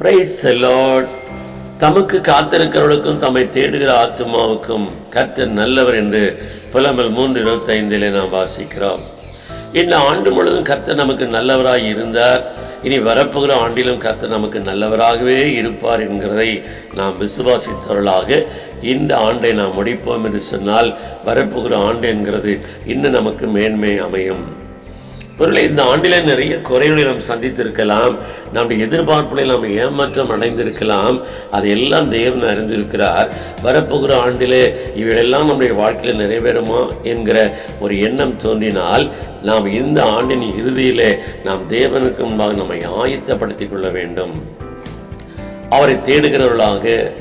Price Lord தமக்கு காத்திருக்கிறவர்களுக்கும் தம்மை தேடுகிற ஆத்மாவுக்கும் கர்த்தர் நல்லவர் என்று புலம்பல் மூன்று இருபத்தைந்திலே நாம் வாசிக்கிறோம். இந்த ஆண்டு முழுவதும் கர்த்தர் நமக்கு நல்லவராக இருந்தார். இனி வரப்போகிற ஆண்டிலும் கர்த்தர் நமக்கு நல்லவராகவே இருப்பார் என்கிறதை நாம் விசுவாசித்தவர்களாக இந்த ஆண்டை நாம் முடிப்போம் என்று சொன்னால் வரப்போகிற ஆண்டு என்கிறது இன்னும் நமக்கு மேன்மை அமையும். ஒருவேளை இந்த ஆண்டிலே நிறைய குறைகளை நாம் சந்தித்திருக்கலாம். நம்முடைய எதிர்பார்ப்புகளை நாம் ஏமாற்றம் அடைந்திருக்கலாம். அதையெல்லாம் தேவன் அறிந்திருக்கிறார். வரப்போகிற ஆண்டிலே இவையெல்லாம் நம்முடைய வாழ்க்கையில் நிறைவேறுமா என்கிற ஒரு எண்ணம் தோன்றினால் நாம் இந்த ஆண்டின் இறுதியிலே நாம் தேவனுக்கு முன்பாக நம்மை ஆயத்தப்படுத்திக் கொள்ள வேண்டும். அவரை தேடுகிறவர்களாக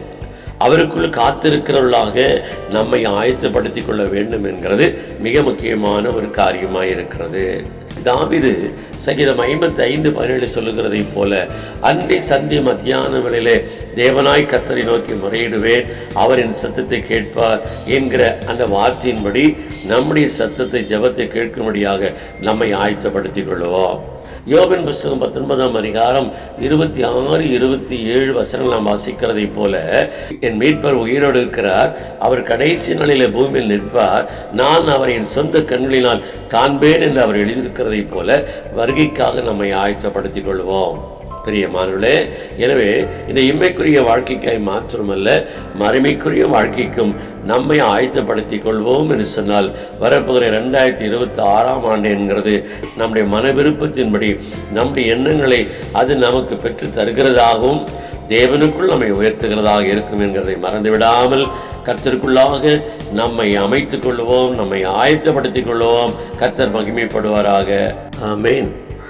அவருக்குள் காத்திருக்கிறவர்களாக நம்மை ஆயத்தப்படுத்திக் கொள்ள வேண்டும் என்கிறது மிக முக்கியமான ஒரு காரியமாக இருக்கிறது தாவிது சங்கீதம் ஐம்பத்தி ஐந்து பதினேழு சொல்லுகிறதை போல அன்றி சந்தி மத்தியான வேளையிலே தேவனாய் கத்தரை நோக்கி முறையிடுவேன் அவரின் சத்தத்தை கேட்பார் என்கிற அந்த வார்த்தையின்படி நம்முடைய சத்தத்தை ஜெபத்தை கேட்கும்படியாக நம்மை ஆயத்தப்படுத்திக் கொள்வோம் யோகன் புஸ்தகம் பத்தொன்பதாம் அதிகாரம் இருபத்தி ஆறு இருபத்தி ஏழு வசனங்கள் நாம் வாசிக்கிறதைப் போல என் மீட்பர் உயிரோடு இருக்கிறார் அவர் கடைசி நிலையில பூமியில் நிற்பார் நான் அவரின் என் சொந்த கண்களினால் காண்பேன் என்று அவர் எழுதியிருக்கிறதைப் போல வருகைக்காக நம்மை ஆயத்தப்படுத்திக் கொள்வோம். பிரியமானவர்களே எனவே இந்த இம்மைக்குரிய வாழ்க்கைக்காய் மாத்திரமல்ல மறுமைக்குரிய வாழ்க்கைக்கும் நம்மை ஆயத்தப்படுத்திக் கொள்வோம் என்று சொன்னால் வரப்போகிற ரெண்டாயிரத்தி இருபத்தி ஆறாம் ஆண்டு என்கிறது நம்முடைய மன விருப்பத்தின்படி நம்முடைய எண்ணங்களை அது நமக்கு பெற்று தருகிறதாகவும் தேவனுக்குள் நம்மை உயர்த்துகிறதாக இருக்கும் என்கிறதை மறந்துவிடாமல் கர்த்தருக்குள்ளாக நம்மை அமைத்துக் கொள்வோம் நம்மை ஆயத்தப்படுத்திக் கொள்வோம். கர்த்தர் மகிமைப்படுவாராக. ஆமேன்.